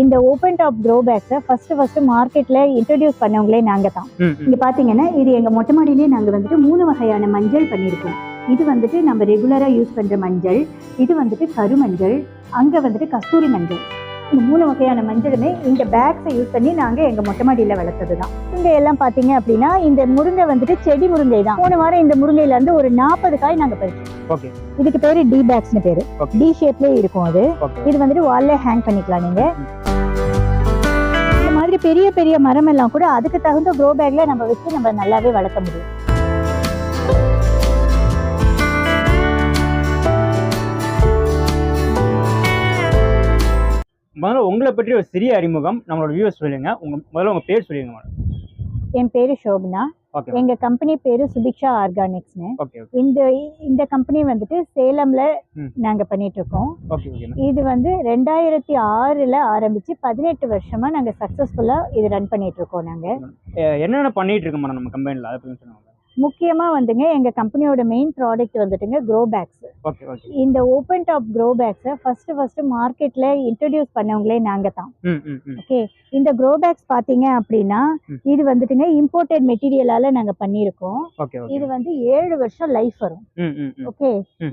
இந்த open top grow பேக்ஸை first first மார்க்கெட்ல இன்ட்ரடியூஸ் பண்ணவங்களே நாங்க தான். இங்க பாத்தீங்கன்னா இது எங்க மொட்டை மாடியிலே நாங்க வந்துட்டு மூணு வகையான மஞ்சள் பண்ணியிருக்கோம். இது வந்துட்டு நம்ம ரெகுலரா யூஸ் பண்ற மஞ்சள் இது வந்துட்டு கருமஞ்சள் அங்க வந்துட்டு கஸ்தூரி மஞ்சள். இந்த மூணு வகையான மஞ்சளுமே இந்த பேக்ஸை யூஸ் பண்ணி நாங்க எங்க மொட்டை மாடியில வளர்த்தது தான் முருங்கை எல்லாம் பாத்தீங்க அப்படின்னா இந்த முருங்கை வந்துட்டு செடி முருங்கை தான் போன வாரம் இந்த முருங்கையில இருந்து ஒரு நாற்பது காய் நாங்க பறிச்சோம். இதுக்கு பேரு டி பேக்ஸ்னு பேரு. டி ஷேப்லயே இருக்கும் அது. இது வந்துட்டு வால்ல ஹேங் பண்ணிக்கலாம் நீங்க. பெரிய பெரிய மரம் எல்லாம் கூட அதுக்கு தகுந்த க்ரோ பேக்ல நம்ம வச்சு நம்ம நல்லாவே வளர்க்க முடியும். முதல்ல உங்களை பற்றி ஒரு சிறிய அறிமுகம் நம்மளோட வியூவர்ஸ் சொல்லுங்க. உங்க முதல்ல உங்க பேர் சொல்லுங்க மேடம். என் பேரு ஓகே எங்க கம்பெனி பேரு சுபிக்ஷா ஆர்கானிக்ஸ்னு இந்த இந்த கம்பெனி வந்துட்டு சேலம்ல. நாங்க பண்ணிட்டு இருக்கோம் இது வந்து ரெண்டாயிரத்தி ஆறுல ஆரம்பிச்சு பதினெட்டு வருஷமா நாங்க சக்சஸ்ஃபுல்லா இது ரன் பண்ணிட்டு இருக்கோம் நாங்க என்னென்ன பண்ணிட்டு இருக்கோம் நம்ம சொல்லுங்க முக்கியமா வந்துங்க எங்க கம்பெனியோட மெயின் ப்ராடக்ட் வந்துட்டுங்க க்ரோ பேக்ஸ் இந்த ஓப்பன் டாப் க்ரோ பேக்ஸை ஃபர்ஸ்ட் ஃபர்ஸ்ட் மார்க்கெட்ல இன்ட்ரடியூஸ் பண்ணவங்களே நாங்க தான் ஓகே இந்த க்ரோ பேக்ஸ் பாத்தீங்க அப்படின்னா. இது வந்துட்டுங்க இம்போர்ட்டட் மெட்டீரியலால நாங்க ஓகே இது வந்து ஏழு வருஷம் லைஃப் வரும். ஓகே.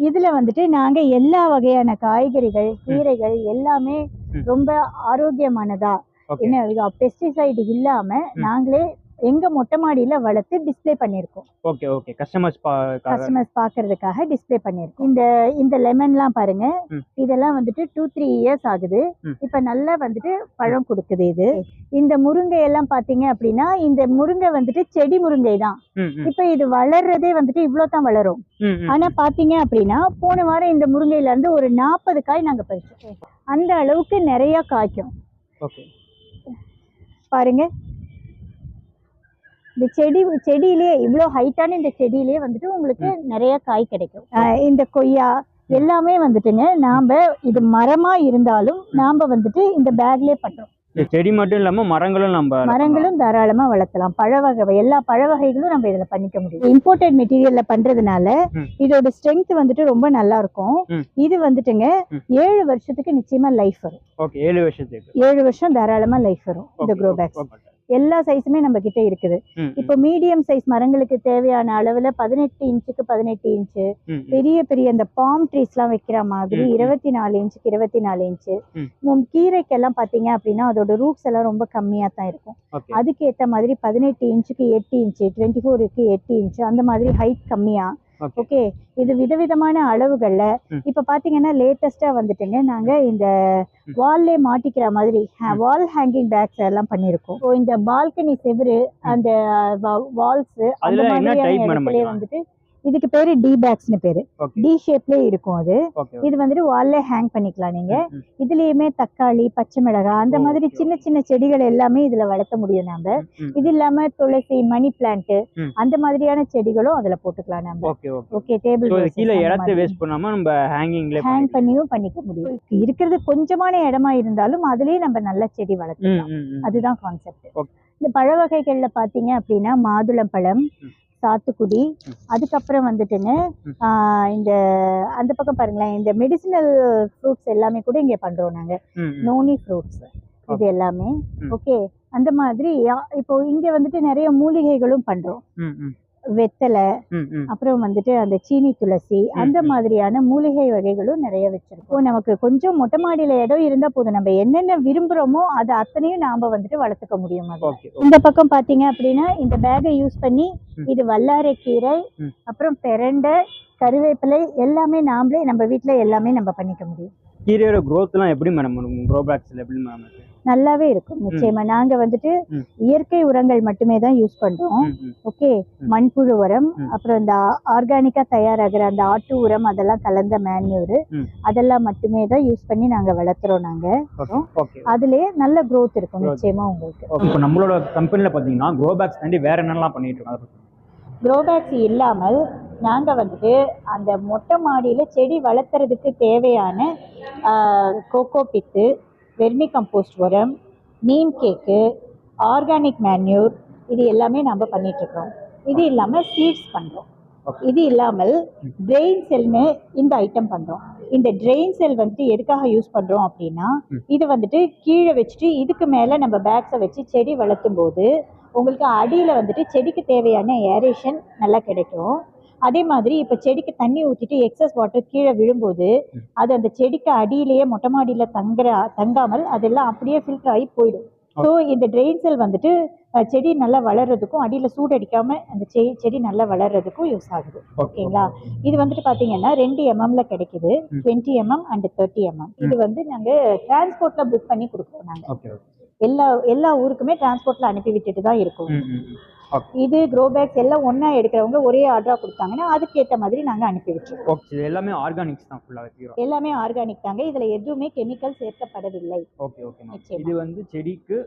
இதுல வந்துட்டு நாங்க எல்லா வகையான காய்கறிகள் கீரைகள் எல்லாமே. ரொம்ப ஆரோக்கியமானதா. என்ன பெஸ்டிசைடு இல்லாம நாங்களே எங்க மொட்டை மாடியில வளர்த்து டிஸ்ப்ளே பண்ணியிருக்கோம். ஓகே ஓகே கஸ்டமர்ஸ் கஸ்டமர்ஸ் பாக்குறதுக்காக டிஸ்ப்ளே பண்ணியிருக்கோம். இந்த இந்த லெமன்லாம் பாருங்க. இதெல்லாம் வந்துட்டு டூ த்ரீ இயர்ஸ் ஆகுது. இப்ப நல்லா வந்துட்டு பழம் கொடுக்குது இது. இந்த முருங்கை எல்லாம் பாத்தீங்க அப்படின்னா இந்த முருங்கை வந்துட்டு செடி முருங்கை தான். இப்ப இது வளர்றதே வந்துட்டு இவ்வளோ தான் வளரும். ஆனா பாத்தீங்க அப்படின்னா போன வாரம் இந்த முருங்கையில இருந்து ஒரு நாற்பது காய் நாங்க பறிச்சோம். அந்த அளவுக்கு நிறைய காய்க்கும். ஓகே பாருங்க. இந்த செடி செடியிலேயே இவ்வளோ ஹைட்டான இந்த செடியிலேயே வந்துட்டு உங்களுக்கு நிறைய காய் கிடைக்கும். இந்த கொய்யா எல்லாமே வந்துட்டுங்க. நாம இது மரமா இருந்தாலும் நாம வந்துட்டு இந்த பேக்லயே இந்த செடி மட்டும் இல்லாம மரங்களும் நம்ம மரங்களும் தாராளமா வளர்த்தலாம் பழ வகை எல்லா பழ வகைகளும் நம்ம இதுல பண்ணிக்க முடியும். இம்போர்ட்டட் மெட்டீரியல்ல பண்றதுனால. இதோட ஸ்ட்ரென்த் வந்துட்டு ரொம்ப நல்லா இருக்கும். இது வந்துட்டுங்க. ஏழு வருஷத்துக்கு நிச்சயமா லைஃப் வரும். ஏழு வருஷத்துக்கு. ஏழு வருஷம் தாராளமா லைஃப் வரும். இந்த க்ரோ பேக்ஸ். எல்லா சைஸுமே நம்ம கிட்ட இருக்குது இப்போ மீடியம் சைஸ் மரங்களுக்கு தேவையான அளவுல பதினெட்டு இன்ச்சுக்கு பதினெட்டு இன்ச்சு. பெரிய பெரிய இந்த பாம் ட்ரீஸ்லாம் வைக்கிற மாதிரி. இருபத்தி நாலு இன்ச்சுக்கு இருபத்தி நாலு இன்ச்சு கீரைக்கெல்லாம் பார்த்தீங்க அப்படின்னா அதோட ரூட்ஸ் எல்லாம் ரொம்ப கம்மியாக தான் இருக்கும். அதுக்கு ஏற்ற மாதிரி பதினெட்டு இன்ச்சுக்கு எட்டு இன்ச்சு டுவெண்ட்டி ஃபோருக்கு எட்டு இன்ச்சு அந்த மாதிரி ஹைட் கம்மியா ஓகே இது விதவிதமான அளவுகள்ல. இப்ப பாத்தீங்கன்னா லேட்டஸ்டா வந்துட்டுங்க நாங்க இந்த. வால்லே மாட்டிக்கிற மாதிரி வால் ஹேங்கிங் பேக்ஸ் எல்லாம் பண்ணிருக்கோம் இந்த பால்கனி செவுரு அந்த வால்ஸ் அந்த மாதிரியான இடத்துலயே? வந்துட்டு இதுக்கு பேரு டி பேக்ஸ்னு பேரு. டி ஷேப்லயே இருக்கும் அது. இது வந்துட்டு வால்லே ஹேங் பண்ணிக்கலாம் நீங்க. ம், இதுலயுமே தக்காளி பச்சை மிளகாய் அந்த ஓ, மாதிரி சின்ன சின்ன செடிகள் எல்லாமே இதுல வளர்த்த முடியும் நாம. ம். இது இல்லாம துளசி மணி பிளான்ட். அந்த மாதிரியான செடிகளும் அதுல போட்டுக்கலாம் நாம. ஓகே டேபிள் கீழே இடத்த வேஸ்ட் பண்ணாம நம்ம ஹேங்கிங்ல ஹேங் பண்ணியும் பண்ணிக்க முடியும். இருக்கிறது கொஞ்சமான இடமா இருந்தாலும் அதுலயே நம்ம நல்ல செடி வளர்த்துக்கலாம். அதுதான் கான்செப்ட். இந்த பழ வகைகள்ல பாத்தீங்க அப்படின்னா மாதுளம்பழம் ம். சாத்துக்குடி. அதுக்கப்புறம். ஆஹ் இந்த அந்த பக்கம் பாருங்களேன் இந்த மெடிசினல் ஃப்ரூட்ஸ் எல்லாமே கூட இங்க பண்றோம் நாங்க. நோனி ஃப்ரூட்ஸ் இது எல்லாமே. ஓகே. அந்த மாதிரி இப்போ இங்க வந்துட்டு நிறைய மூலிகைகளும் பண்றோம். வெத்தலை அப்புறம் வந்துட்டு அந்த சீனி துளசி அந்த. மாதிரியான மூலிகை வகைகளும் நிறைய வச்சிருக்கோம். நமக்கு கொஞ்சம் மொட்டை மாடியில இடம் இருந்தா போதும். நம்ம என்னென்ன விரும்புறோமோ அதை அத்தனையும் நாம வந்துட்டு வளர்த்துக்க முடியும் இந்த பக்கம் பாத்தீங்க அப்படின்னா இந்த பேக்கை யூஸ் பண்ணி. இது வல்லாரைக்கீரை ம். அப்புறம் பெரண்டை கருவேப்பிலை எல்லாமே நாமளே நம்ம வீட்ல எல்லாமே நம்ம பண்ணிக்க முடியும். கீரையோட growthலாம் எப்படி மேடம் க்ரோ பேக்ஸ்ல எப்படி மேடம் நல்லாவே இருக்கும். நிச்சயமா. நாங்க வந்துட்டு. இயற்கை உரங்கள் மட்டுமே தான் யூஸ் பண்றோம். ஓகே? மண்புழு உரம். அப்புறம் இந்த ஆர்கானிக்கா தயாராகிற அந்த ஆட்டு உரம் அதெல்லாம் கலந்த மேன்யூர். அதெல்லாம் மட்டுமே தான் யூஸ் பண்ணி நாங்க வளர்த்துறோம் நாங்க. அதுலயே நல்ல growth இருக்கும். நிச்சயமா உங்களுக்கு. இப்போ நம்மளோட கம்பெனியில் பார்த்தீங்கன்னா க்ரோ பேக்ஸ் தாண்டி வேற என்னெல்லாம் பண்ணிட்டு இருக்கோம் க்ரோ பேக்ஸ் இல்லாமல் நாங்க வந்துட்டு அந்த மொட்டை மாடியில செடி வளர்த்துறதுக்கு தேவையான கோகோ பித்து வெர்மி கம்போஸ்ட் உரம் நீம் கேக்கு ஆர்கானிக் மேன்யூர் இது எல்லாமே நம்ம பண்ணிட்டு இருக்கோம் இது இல்லாம சீட்ஸ் Okay. இது இல்லாமல் ட்ரெயின் செல்னு இந்த ஐட்டம் பண்றோம் இந்த ட்ரெயின் செல் வந்துட்டு எதுக்காக யூஸ் பண்றோம் அப்படின்னா. இது வந்துட்டு கீழே வச்சுட்டு இதுக்கு மேல நம்ம பேக்ஸை வச்சு செடி வளர்த்தும் போது உங்களுக்கு அடியில வந்துட்டு செடிக்கு தேவையான ஏரேஷன் நல்லா கிடைக்கும் அதே மாதிரி இப்போ செடிக்கு தண்ணி ஊற்றிட்டு எக்ஸஸ் வாட்டர் கீழே விழும்போது. அது அந்த செடிக்கு அடியிலேயே மொட்டை மாடியில் தங்குற தங்காமல் அதெல்லாம் அப்படியே ஃபில்டர் ஆகி போயிடும். ஸோ இந்த ட்ரெயின் செல் வந்துட்டு செடி நல்லா வளர்றதுக்கும் அடியில் சூடடிக்காம அந்த செடி செடி நல்லா வளர்றதுக்கும் யூஸ் ஆகுது. ஓகேங்களா? இது வந்துட்டு பார்த்தீங்கன்னா ரெண்டு எம்எம்ல கிடைக்குது. Twenty MM and thirty MM இது வந்து நாங்கள் டிரான்ஸ்போர்ட்ல புக் பண்ணி கொடுக்குறோம் நாங்கள் எல்லா எல்லா ஊருக்குமே டிரான்ஸ்போர்ட்ல அனுப்பி விட்டுட்டு தான் இருக்கும். இது க்ரோ பேக்ஸ் எல்லாம் ஒண்ணா எடுக்கிறவங்க ஒரே ஆர்டரா கொடுத்தாங்கன்னா அதுக்கேற்ற மாதிரி நாங்க அனுப்பி விட்டுருவோம் ஓகே இது எல்லாமே ஆர்கானிக்ஸ் தான் ஃபுல்லாக பியூரா எல்லாமே ஆர்கானிக் தாங்க. இதுல எதுவுமே கெமிக்கல் சேர்க்கப்படவில்லை. Okay okay. இது வந்து செடிக்கு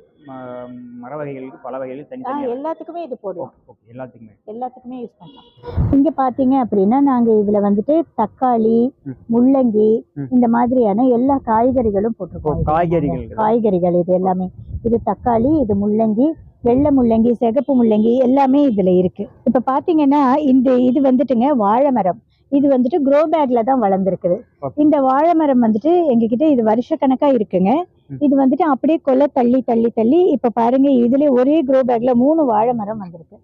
மர வகைகளுக்கு பல வகைகளுக்கு தனித்தனியாக எல்லாத்துக்குமே இது போடுவோம். ஓகே எல்லாத்துக்குமே. எல்லாத்துக்குமே யூஸ் பண்ணலாம். இங்க பாத்தீங்க அப்படின்னா நாங்க இதுல வந்துட்டு தக்காளி. முள்ளங்கி. இந்த மாதிரியான எல்லா காய்கறிகளும் போட்டிருக்கோம். காய்கறிகள். காய்கறிகள் இது எல்லாமே. இது தக்காளி இது முள்ளங்கி வெள்ளை முள்ளங்கி சிகப்பு முள்ளங்கி எல்லாமே இதுல இருக்கு. இப்ப பாத்தீங்கன்னா இந்த இது வந்துட்டுங்க வாழை மரம். இது வந்துட்டு க்ரோ பேக்ல தான் வளர்ந்துருக்குது. இந்த வாழை மரம் வந்துட்டு எங்ககிட்ட இது வருஷக்கணக்கா இருக்குங்க. இது வந்துட்டு அப்படியே கொலை தள்ளி தள்ளி தள்ளி இப்ப பாருங்க இதுல ஒரே க்ரோ பேக்ல மூணு வாழை மரம் வந்திருக்கு.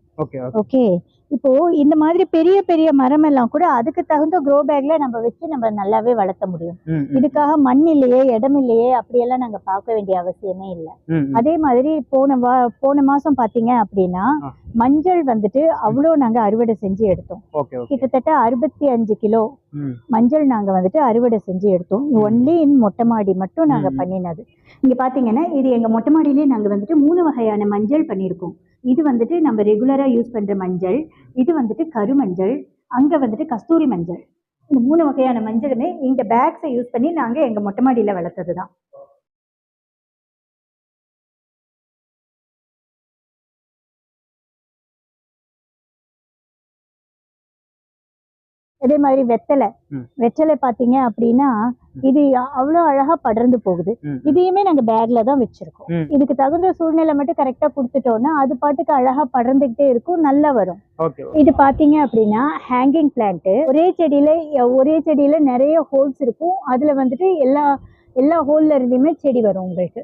ஓகே. இப்போ இந்த மாதிரி பெரிய பெரிய மரம் எல்லாம் கூட அதுக்கு தகுந்த க்ரோ பேக்ல நம்ம வச்சு நம்ம நல்லாவே வளர்த்த முடியும். இதுக்காக மண் இல்லையே இடம் இல்லையே அப்படியெல்லாம் நாங்க பார்க்க வேண்டிய அவசியமே இல்லை. அதே மாதிரி போன வா போன மாசம் பாத்தீங்க அப்படின்னா. மஞ்சள் வந்துட்டு அவ்வளோ நாங்க அறுவடை செஞ்சு எடுத்தோம். கிட்டத்தட்ட அறுபத்தி அஞ்சு கிலோ மஞ்சள் நாங்க வந்துட்டு அறுவடை செஞ்சு எடுத்தோம். ஒன்லி இன் மொட்டை மாடி மட்டும் நாங்க. பண்ணினது. இங்க பாத்தீங்கன்னா இது எங்க மொட்டை மாடியிலேயே நாங்க வந்துட்டு மூணு வகையான மஞ்சள் பண்ணியிருக்கோம். இது வந்துட்டு நம்ம ரெகுலரா யூஸ் பண்ற மஞ்சள் இது வந்துட்டு கருமஞ்சள் அங்க வந்துட்டு கஸ்தூரி மஞ்சள். இந்த மூணு வகையான மஞ்சளுமே இந்த பேக்ஸை யூஸ் பண்ணி நாங்க எங்க மொட்டை மாடியில வளர்த்தது தான் அதே மாதிரி வெத்தலை. வெத்தலை பாத்தீங்க அப்படின்னா இது அவ்வளோ அழகா படர்ந்து போகுது. இதையுமே நாங்க பேக்ல தான் வச்சிருக்கோம். இதுக்கு தகுந்த சூழ்நிலை மட்டும் கரெக்டா கொடுத்துட்டோம்னா அது பாட்டுக்கு அழகா படர்ந்துகிட்டே இருக்கும் நல்லா வரும். இது பாத்தீங்க அப்படின்னா ஹேங்கிங் பிளான்ட் ஒரே செடியில ஒரே செடியில நிறைய ஹோல்ஸ் இருக்கும். அதுல வந்துட்டு எல்லா எல்லா ஹோல்ல இருந்துமே செடி வரும் உங்களுக்கு.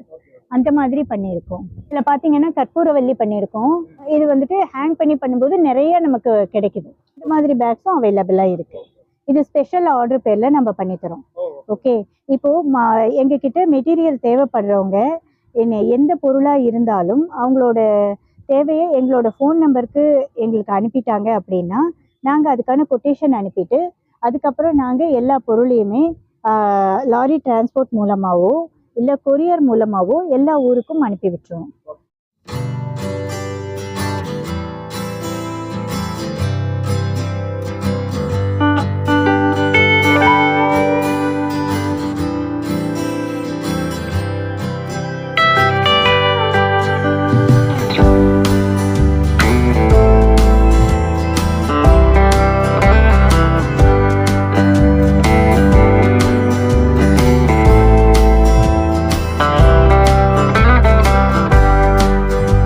அந்த மாதிரி பண்ணியிருக்கோம். இதுல பாத்தீங்கன்னா கற்பூரவல்லி பண்ணியிருக்கோம். இது வந்துட்டு ஹேங் பண்ணி பண்ணும்போது நிறைய நமக்கு கிடைக்குது. இந்த மாதிரி பேக்ஸும் அவைலபிளா இருக்கு. இது ஸ்பெஷல் ஆர்டர் பேர்ல நம்ம பண்ணி தரோம். ஓகே இப்போ மா- எங்ககிட்ட மெட்டீரியல் தேவைப்படுறவங்க என்ன எந்த பொருளா இருந்தாலும் அவங்களோட தேவையை எங்களோட ஃபோன் நம்பருக்கு எங்களுக்கு அனுப்பிட்டாங்க அப்படின்னா நாங்கள் அதுக்கான கொட்டேஷன் அனுப்பிட்டு அதுக்கப்புறம் நாங்கள் எல்லா பொருளையுமே லாரி டிரான்ஸ்போர்ட் மூலமாகவோ இல்லை கொரியர் மூலமாகவோ எல்லா ஊருக்கும் அனுப்பி விட்டுருவோம்.